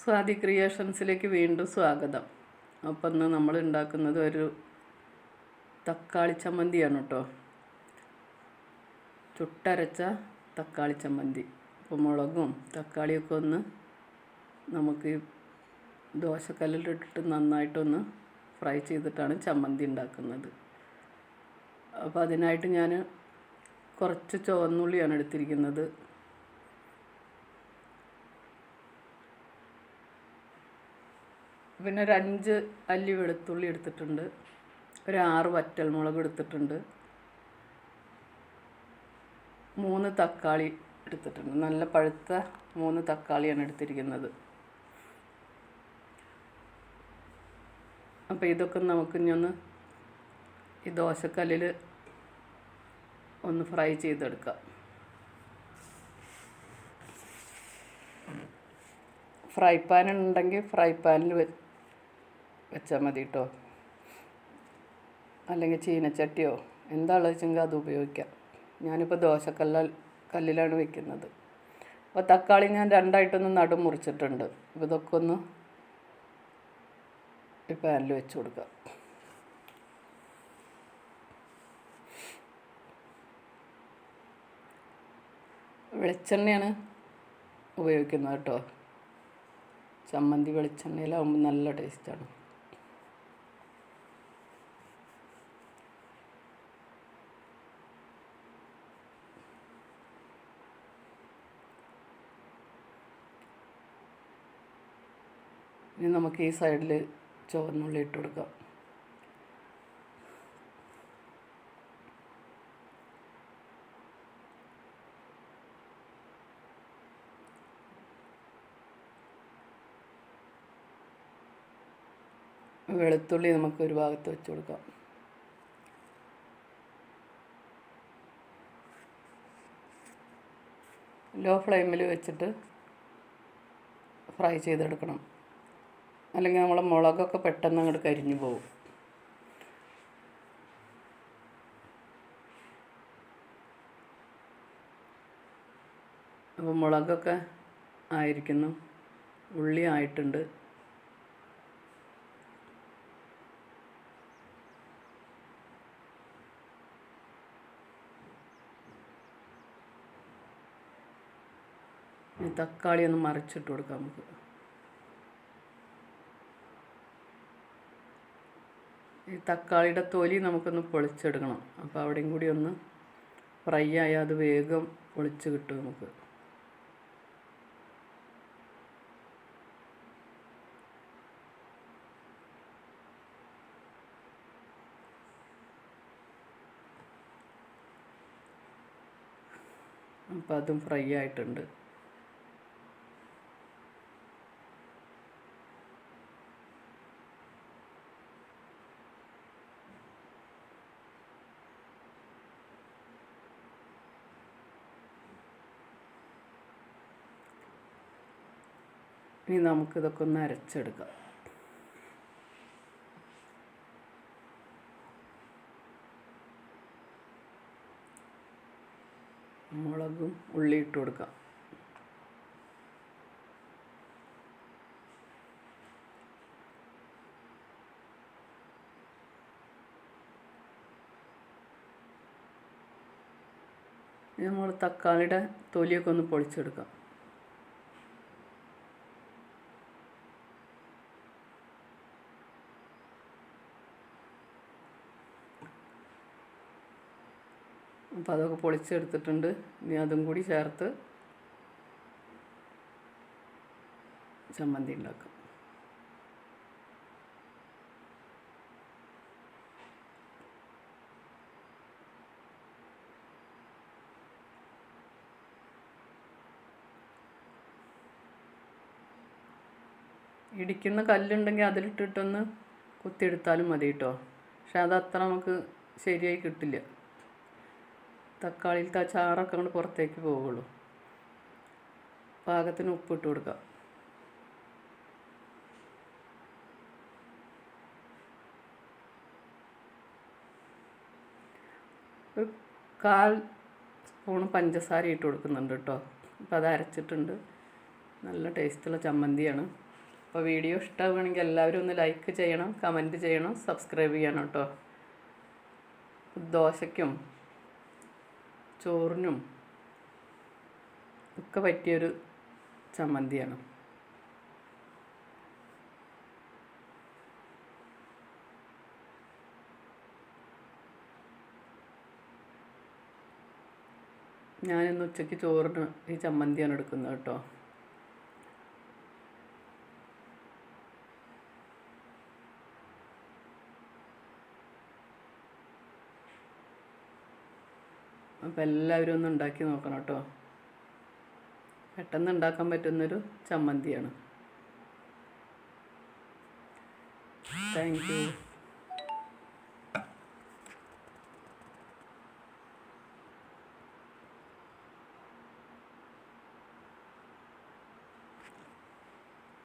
സ്വാതി ക്രിയേഷൻസിലേക്ക് വീണ്ടും സ്വാഗതം. അപ്പം ഇന്ന് നമ്മൾ ഉണ്ടാക്കുന്നത് ഒരു തക്കാളി ചമ്മന്തിയാണ് കേട്ടോ ചുട്ടരച്ച തക്കാളി ചമ്മന്തി. അപ്പോൾ മുളകും തക്കാളിയൊക്കെ ഒന്ന് നമുക്ക് ദോശക്കല്ലിലിട്ടിട്ട് നന്നായിട്ടൊന്ന് ഫ്രൈ ചെയ്തിട്ടാണ് ചമ്മന്തി ഉണ്ടാക്കുന്നത്. അപ്പോൾ അതിനായിട്ട് ഞാൻ കുറച്ച് ചുവന്നുള്ളിയാണ് എടുത്തിരിക്കുന്നത്. പിന്നെ ഒരു അഞ്ച് അല്ലി വെളുത്തുള്ളി എടുത്തിട്ടുണ്ട്. ഒരു ആറ് വറ്റൽമുളക് എടുത്തിട്ടുണ്ട്. മൂന്ന് തക്കാളി എടുത്തിട്ടുണ്ട്. നല്ല പഴുത്ത മൂന്ന് തക്കാളിയാണ് എടുത്തിരിക്കുന്നത്. അപ്പോൾ ഇതൊക്കെ നമുക്ക് ഇനി ഒന്ന് ഈ ദോശക്കല്ലിൽ ഒന്ന് ഫ്രൈ ചെയ്തെടുക്കാം. ഫ്രൈ പാൻ ഉണ്ടെങ്കിൽ ഫ്രൈ പാനിൽ വെച്ചാൽ മതി കേട്ടോ അല്ലെങ്കിൽ ചീനച്ചട്ടിയോ എന്താണെന്ന് വെച്ചെങ്കിൽ അത് ഉപയോഗിക്കാം. ഞാനിപ്പോൾ ദോശക്കല്ല കല്ലിലാണ് വെക്കുന്നത്. അപ്പോൾ തക്കാളി ഞാൻ രണ്ടായിട്ടൊന്ന് നടു മുറിച്ചിട്ടുണ്ട്. അപ്പോൾ ഇതൊക്കെ ഒന്ന് ഈ പാനിൽ വെച്ച് കൊടുക്കാം വെളിച്ചെണ്ണയാണ് ഉപയോഗിക്കുന്നത് കേട്ടോ ചമ്മന്തി വെളിച്ചെണ്ണയിലാവുമ്പോൾ നല്ല ടേസ്റ്റാണ്. ഇനി നമുക്ക് ഈ സൈഡിൽ ചുവന്നുള്ളി ഇട്ട് കൊടുക്കാം. വെളുത്തുള്ളി നമുക്ക് ഒരു ഭാഗത്ത് വെച്ച് കൊടുക്കാം. ലോ ഫ്ലെയിമിൽ വെച്ചിട്ട് ഫ്രൈ ചെയ്തെടുക്കണം. അല്ലെങ്കിൽ നമ്മളെ മുളകൊക്കെ പെട്ടെന്ന് അങ്ങോട്ട് കരിഞ്ഞു പോകും അപ്പോൾ മുളകൊക്കെ ആയിരിക്കുന്നു. ഉള്ളി ആയിട്ടുണ്ട്. തക്കാളി ഒന്ന് മറിച്ചിട്ട് കൊടുക്കാം നമുക്ക്. ഈ തക്കാളിയുടെ തൊലി നമുക്കൊന്ന് പൊളിച്ചെടുക്കണം. അപ്പോൾ അവിടെയും കൂടി ഒന്ന് ഫ്രൈ ആയാൽ അത് വേഗം പൊളിച്ച് കിട്ടും നമുക്ക്. അപ്പം അതും ഫ്രൈ ആയിട്ടുണ്ട്. ഇനി നമുക്കിതൊക്കെ ഒന്ന് അരച്ചെടുക്കാം. മുളകും ഉള്ളി ഇട്ട് കൊടുക്കാം. നമ്മൾ തക്കാളിയുടെ തൊലിയൊക്കെ ഒന്ന് പൊളിച്ചെടുക്കാം അപ്പോൾ അതൊക്കെ പൊളിച്ചെടുത്തിട്ടുണ്ട്. ഇനി അതും കൂടി ചേർത്ത് ചമ്മന്തി ഉണ്ടാക്കാം. ഇടിക്കുന്ന കല്ലുണ്ടെങ്കിൽ അതിലിട്ടിട്ടൊന്ന് കുത്തിയെടുത്താലും മതി കേട്ടോ. പക്ഷെ അതത്ര നമുക്ക് ശരിയായി കിട്ടില്ല. തക്കാളിയിലത്തെ ആ ചാറൊക്കെ അങ്ങോട്ട് പുറത്തേക്ക് പോവുള്ളൂ. പാകത്തിന് ഉപ്പിട്ട് കൊടുക്കാം. ഒരു കാൽ സ്പൂണ് പഞ്ചസാര ഇട്ട് കൊടുക്കുന്നുണ്ട് കേട്ടോ. അപ്പോൾ അത് അരച്ചിട്ടുണ്ട്. നല്ല ടേസ്റ്റുള്ള ചമ്മന്തിയാണ്. അപ്പോൾ വീഡിയോ ഇഷ്ടമാവുകയാണെങ്കിൽ എല്ലാവരും ഒന്ന് ലൈക്ക് ചെയ്യണം കമന്റ് ചെയ്യണം സബ്സ്ക്രൈബ് ചെയ്യണം കേട്ടോ. ദോശയ്ക്കും ചോറിനും ഒക്കെ പറ്റിയൊരു ചമ്മന്തിയാണ്. ഞാനിന്ന് ഉച്ചയ്ക്ക് ചോറിന് ഈ ചമ്മന്തിയാണ് എടുക്കുന്നത് കേട്ടോ. അപ്പോൾ എല്ലാവരും ഒന്ന് ഉണ്ടാക്കി നോക്കണം കേട്ടോ. പെട്ടെന്ന് ഉണ്ടാക്കാൻ പറ്റുന്നൊരു ചമ്മന്തിയാണ്. Thank you